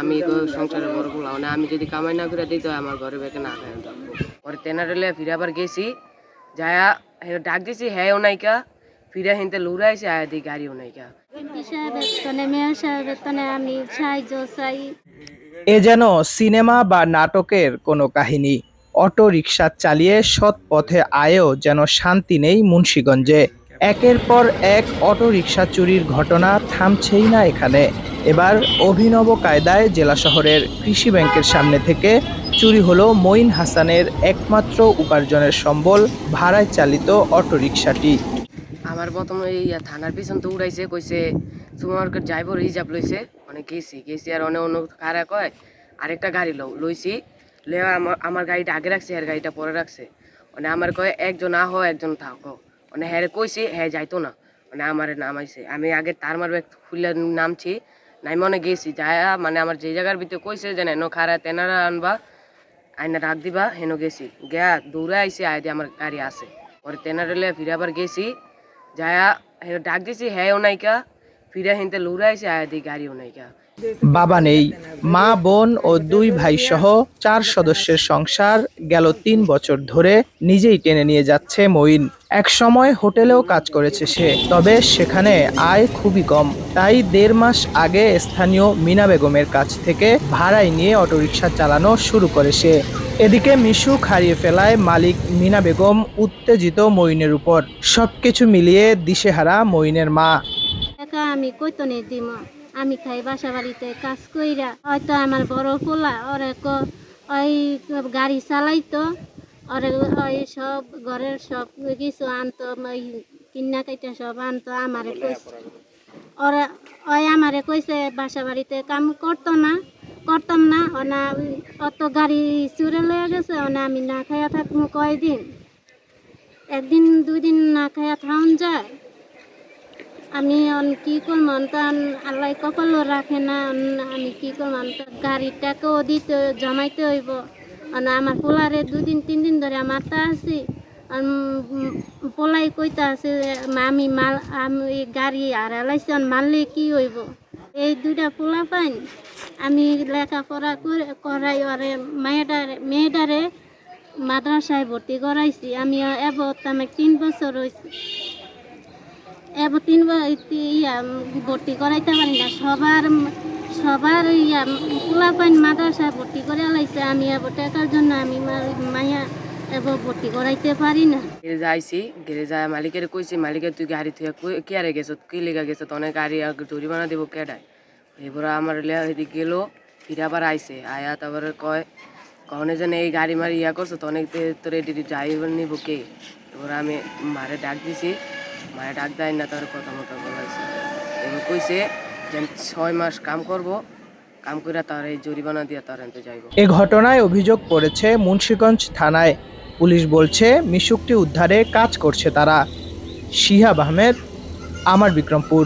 আমি তো সংসারে বড় না। আমি যদি কামাই না করে দিই, তো আমার ঘরে বেকে না খাই পরে তেনারেলে ফিরে আবার গেছি। যায়া ডাক দিছি হ্যাঁ নাইকা ফিরে হিনতে লুড়াইছে আয়া দি গাড়িও নাইকা আমি চাই এ যেন সিনেমা বা নাটকের কোনো কাহিনী। অটো রিকশা চালিয়ে সৎ পথে আয়েও যেন শান্তি নেই মুন্সীগঞ্জে। একের পর এক অটো রিকশা চুরির ঘটনা থামছেই না এখানে। এবার অভিনব কায়দায় জেলা শহরের কৃষি ব্যাংকের সামনে থেকে চুরি হলো মঈন হাসানের একমাত্র উপার্জনের সম্বল ভাড়ায় চালিত অটো রিকশাটি আমার প্রথম এই থানার পিছন তো উড়াইছে, কইছে, সুপারমার্কেট যাইব, রিজার্ভ লইছে। অনেক গেছি গেছি আর অনেক অন্য কারা কয়, আরেকটা গাড়ি লও, লইছি। লেওয়া আমার আমার গাড়িটা আগে রাখছে, আর গাড়িটা পরে রাখছে। মানে আমার কয়, একজন আহ, একজন থাকো। মানে হ্যাঁ কইছি হ্যাঁ যাইতো না। মানে আমারে নামাইছে। আমি আগে তার মারবে খুলে নামছি নাই মনে গেছি যায়া মানে আমার যে জায়গার ভিতরে কইছে যে এনো খারা তেনারা আনবা, আইনা ডাক দিবা, হেন গেছি। গেয়া দৌড়ে আইসি আয় দিয়ে আমার গাড়ি আছে। পরে তেনারেলে ফিরে আবার গেছি। যায়া হেন ডাক দিছি হ্যাঁ নাইকা। গাড়িও নাইকা বাবা নেই। মা, বোন ও দুই ভাই সহ চার সদস্যের সংসার গেল তিন বছর ধরে নিজেই টেনে নিয়ে যাচ্ছে মঈন। এক সময় হোটেলেও কাজ করেছে সে, তবে সেখানে আয় খুবই কম। তাই দেড় মাস আগে স্থানীয় মিনা বেগমের কাছ থেকে ভাড়ায় নিয়ে অটোরিকশা চালানো শুরু করে সে। এদিকে মিশুক হারিয়ে ফেলায় মালিক মিনা বেগম উত্তেজিত মইনের উপর। সবকিছু মিলিয়ে দিশেহারা মইনের মা। আমি কইতো নি দিম? আমি খাই বাসা বাড়িতে কাজ কইরা। হয়তো আমার বড় পোলা, ওরে ওই গাড়ি চালাইতো, ওরে ওই সব ঘরের সব কিছু আনতো, ওই কিন্না কাইটা সব আনতো, আমারে কইছে। ওরে, ওই আমারে কইছে বাসা বাড়িতে কাম করতো না, করতাম না, ওনা অত গাড়ি চুরে লয়ে গেছে, ওনা আমি না খাইয়া থাকব কয়দিন? একদিন, দুই দিন না খাইয়া থাউন যায়। আমি অন কি করব? তখন আল্লাহ কপালও রাখে না। আমি কি করব? গাড়ির টাকাও দিতে জমাইতে হইব। আমার পোলারে দুদিন তিন দিন ধরে মারতে আছি। পোলাই কইতে আছে আমি মাল, আমি গাড়ি আর এলাইছি মারলে কি হইব? এই দুইটা পোলা পাইন। আমি লেখাপড়া করে, করাই ওরে মেয়েটারে মেয়েটারে মাদ্রাসায় ভর্তি করাইছি। আমি এবার আমি তিন বছর হয়েছি এবার তিন ইয়া, ভর্তি করাইতে পারি না। সবার সবার ইয়া, পোলাপাইন মাদ্রাসায় ভর্তি করে লাইছে আমি এবার টাকার জন্য আমি মা- মাইয়া এবার ভর্তি করাইতে পারি না। গেরে যাইছি, গেরে যায় মালিকের কইছি তুই গাড়ি তুই কি আরে গেছ, কি লেগে গেছ অনেক গাড়ি জরিমানা দিব কেডায়? এবার আমার এদিক গেল, ফিরে আবার আইছে। আয়া তারপরে কয় কখনো যেন এই গাড়ি মারি ইয়া করছ তো অনেক যাই নিব কে? আমি মারে ডাক দিছি মারে ডাক দেয় না, তার কথা মতো বলাইছে এবার কইছে যে ছয় মাস কাম করব, কাম করে তার এই জরিমানা দিয়ে তার আনতে যাইব। এ ঘটনায় অভিযোগ করেছে মুন্সীগঞ্জ থানায়। পুলিশ বলছে, মিশুকটি উদ্ধারে কাজ করছে তারা। শিহাব আহমেদ, আমার বিক্রমপুর।